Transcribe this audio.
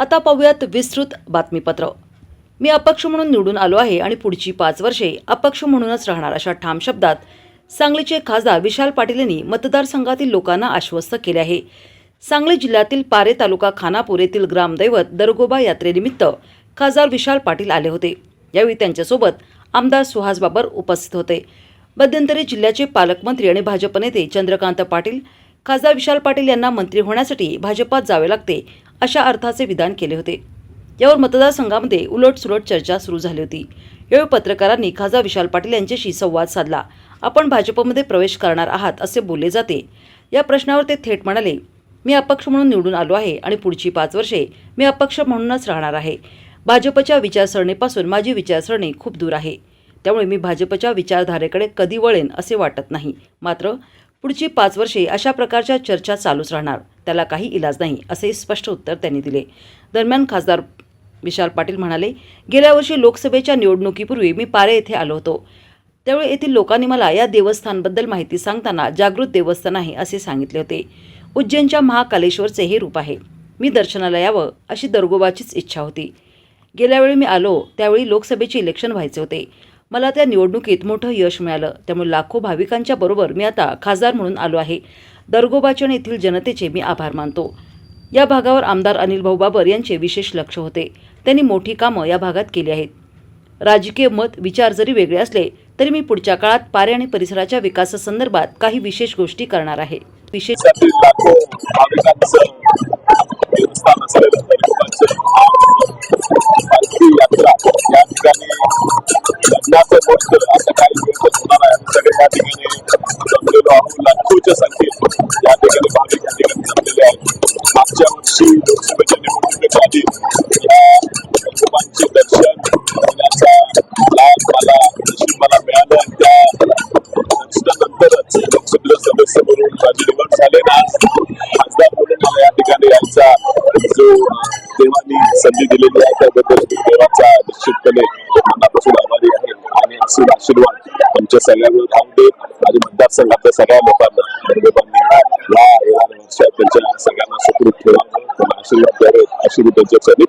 आता पाहूयात विस्तृत बातमीपत्र. मी अपक्ष म्हणून निवडून आलो आहे आणि पुढची पाच वर्षे अपक्ष म्हणूनच राहणार अशा ठाम शब्दात सांगलीचे खासदार विशाल पाटील यांनी मतदारसंघातील लोकांना आश्वस्त केले आहे. सांगली जिल्ह्यातील पारे तालुका खानापूर येथील ग्रामदैवत दरगोबा यात्रेनिमित्त खासदार विशाल पाटील आले होते. यावेळी त्यांच्यासोबत आमदार सुहास बाबर उपस्थित होते. मध्यंतरी जिल्ह्याचे पालकमंत्री आणि भाजप नेते चंद्रकांत पाटील खासदार विशाल पाटील यांना मंत्री होण्यासाठी भाजपात जावे लागते अशा अर्थाचे विधान केले होते. यावर मतदारसंघामध्ये उलटसुलट चर्चा सुरू झाली होती. यावेळी पत्रकारांनी खासदार विशाल पाटील यांच्याशी संवाद साधला. आपण भाजपमध्ये प्रवेश करणार आहात असे बोलले जाते. या प्रश्नावर ते थेट म्हणाले मी अपक्ष म्हणून निवडून आलो आहे आणि पुढची पाच वर्षे मी अपक्ष म्हणूनच राहणार आहे. भाजपच्या विचारसरणीपासून माझी विचारसरणी खूप दूर आहे. त्यामुळे मी भाजपच्या विचारधारेकडे कधी वळेन असे वाटत नाही. मात्र पुढची पाच वर्षे अशा प्रकारच्या चर्चा चालूच राहणार. त्याला काही इलाज नाही असे स्पष्ट उत्तर त्यांनी दिले. दरम्यान खासदार विशाल पाटील म्हणाले गेल्या वर्षी लोकसभेच्या निवडणुकीपूर्वी मी पारे येथे आलो होतो. त्यावेळी येथील लोकांनी मला या देवस्थानबद्दल माहिती सांगताना जागृत देवस्थान आहे असे सांगितले होते. उज्जैनच्या महाकालेश्वरचे हे रूप आहे. मी दर्शनाला यावं अशी दरगोबाचीच इच्छा होती. गेल्यावेळी मी आलो त्यावेळी लोकसभेचे इलेक्शन व्हायचे होते. मला त्या निवडणुकीत मोठं यश मिळालं. त्यामुळे लाखो भाविकांच्या बरोबर मी आता खासदार म्हणून आलो आहे. दर्गोबाचन येथील जनतेचे मी आभार मानतो. या भागावर आमदार अनिल भाऊ बाबर यांचे विशेष लक्ष होते. त्यांनी मोठी कामं या भागात केली आहेत. राजकीय मत विचार जरी वेगळे असले तरी मी पुढच्या काळात पारे आणि परिसराच्या विकासासंदर्भात काही विशेष गोष्टी करणार आहे. विशेष लग्नाचं मोठं कार्यक्रम होणार आहे सगळे या ठिकाणी जमलेलो आहोत लाखोच्या संख्येत या ठिकाणी भाविक या ठिकाणी जमलेले आहेत मागच्या वर्षी लोकसभेच्या निवडणुकीच्या आधी या दर्शन होण्याचा लाभ मला नशीब मला मिळालं त्या दर्शनानंतरच सदस्य म्हणून माझी निवड झाले ना खासदार म्हणून मला या ठिकाणी यायचा जो देवानी संधी दिलेली आहे त्याबद्दल देवाचा निश्चितपणे आणि आशीर्वाद आमच्या सगळ्यांवर राहून दे माझ्या मतदारसंघातल्या सगळ्या लोकांना म्हणजे दरगोबांनी या या वर्षात त्यांच्या सगळ्यांना सुखरूप ठेवा. आशीर्वाद द्यावे. अशी मी त्यांच्या चरणी